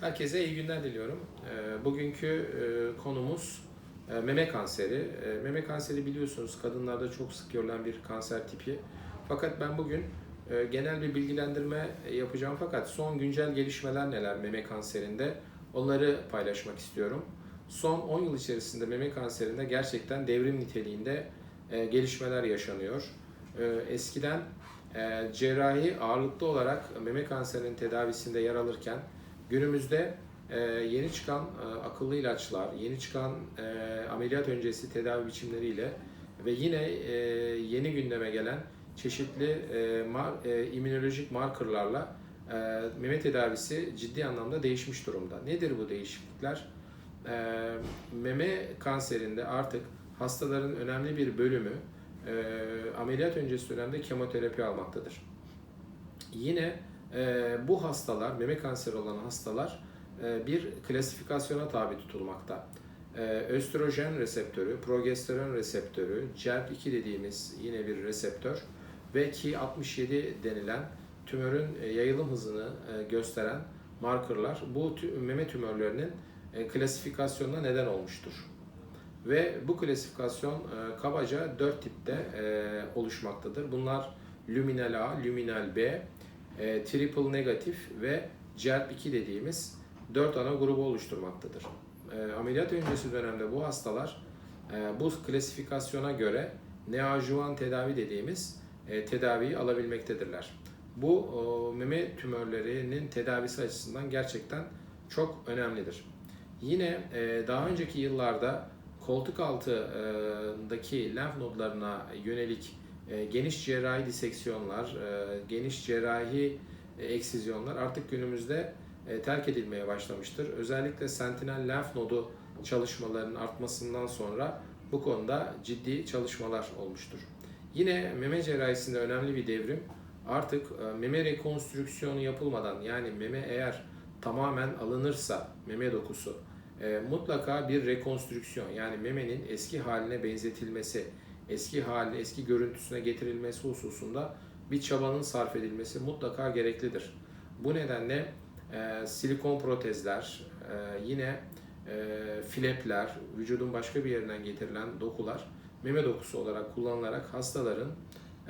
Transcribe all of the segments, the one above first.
Herkese iyi günler diliyorum. Ee, Bugünkü e, konumuz e, meme kanseri. E, Meme kanseri biliyorsunuz kadınlarda çok sık görülen bir kanser tipi. Fakat ben bugün genel bir bilgilendirme yapacağım fakat son güncel gelişmeler neler meme kanserinde onları paylaşmak istiyorum. Son 10 yıl içerisinde meme kanserinde gerçekten devrim niteliğinde gelişmeler yaşanıyor. Eskiden cerrahi ağırlıklı olarak meme kanserinin tedavisinde yer alırken Günümüzde e, yeni çıkan e, akıllı ilaçlar, yeni çıkan e, ameliyat öncesi tedavi biçimleriyle ve yine yeni gündeme gelen çeşitli immünolojik markerlarla meme tedavisi ciddi anlamda değişmiş durumda. Nedir bu değişiklikler? Meme kanserinde artık hastaların önemli bir bölümü ameliyat öncesi dönemde kemoterapi almaktadır. Yine bu hastalar, meme kanseri olan hastalar e, bir klasifikasyona tabi tutulmakta. E, östrojen reseptörü, progesteron reseptörü, CERP2 dediğimiz yine bir reseptör ve ki 67 denilen tümörün e, yayılım hızını e, gösteren markerlar bu meme tümörlerinin klasifikasyonuna neden olmuştur. Ve bu klasifikasyon kabaca 4 tipte oluşmaktadır. Bunlar luminal A, luminal B, e, triple negatif ve CERP2 dediğimiz 4 ana grubu oluşturmaktadır. E, ameliyat öncesi dönemde bu hastalar e, bu klasifikasyona göre neoadjuvan tedavi dediğimiz e, tedaviyi alabilmektedirler. Bu o, meme tümörlerinin tedavisi açısından gerçekten çok önemlidir. Yine e, daha önceki yıllarda koltuk altındaki lenf nodlarına yönelik e, geniş cerrahi diseksiyonlar, e, geniş cerrahi e, eksizyonlar artık günümüzde terk edilmeye başlamıştır. Özellikle sentinel lenf nodu çalışmalarının artmasından sonra bu konuda ciddi çalışmalar olmuştur. Yine meme cerrahisinde önemli bir devrim artık meme rekonstrüksiyonu yapılmadan yani meme eğer tamamen alınırsa meme dokusu e, mutlaka bir rekonstrüksiyon yani memenin eski haline benzetilmesi, eski haline, eski görüntüsüne getirilmesi hususunda bir çabanın sarf edilmesi mutlaka gereklidir. Bu nedenle e, silikon protezler, e, yine e, filepler, vücudun başka bir yerinden getirilen dokular meme dokusu olarak kullanılarak hastaların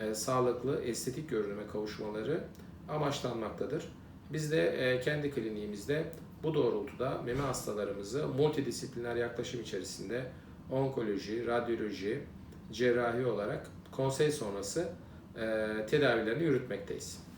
e, sağlıklı, estetik görünüme kavuşmaları amaçlanmaktadır. Biz de e, kendi kliniğimizde bu doğrultuda meme hastalarımızı multidisipliner yaklaşım içerisinde onkoloji, radyoloji, cerrahi olarak konsey sonrası e, tedavilerini yürütmekteyiz.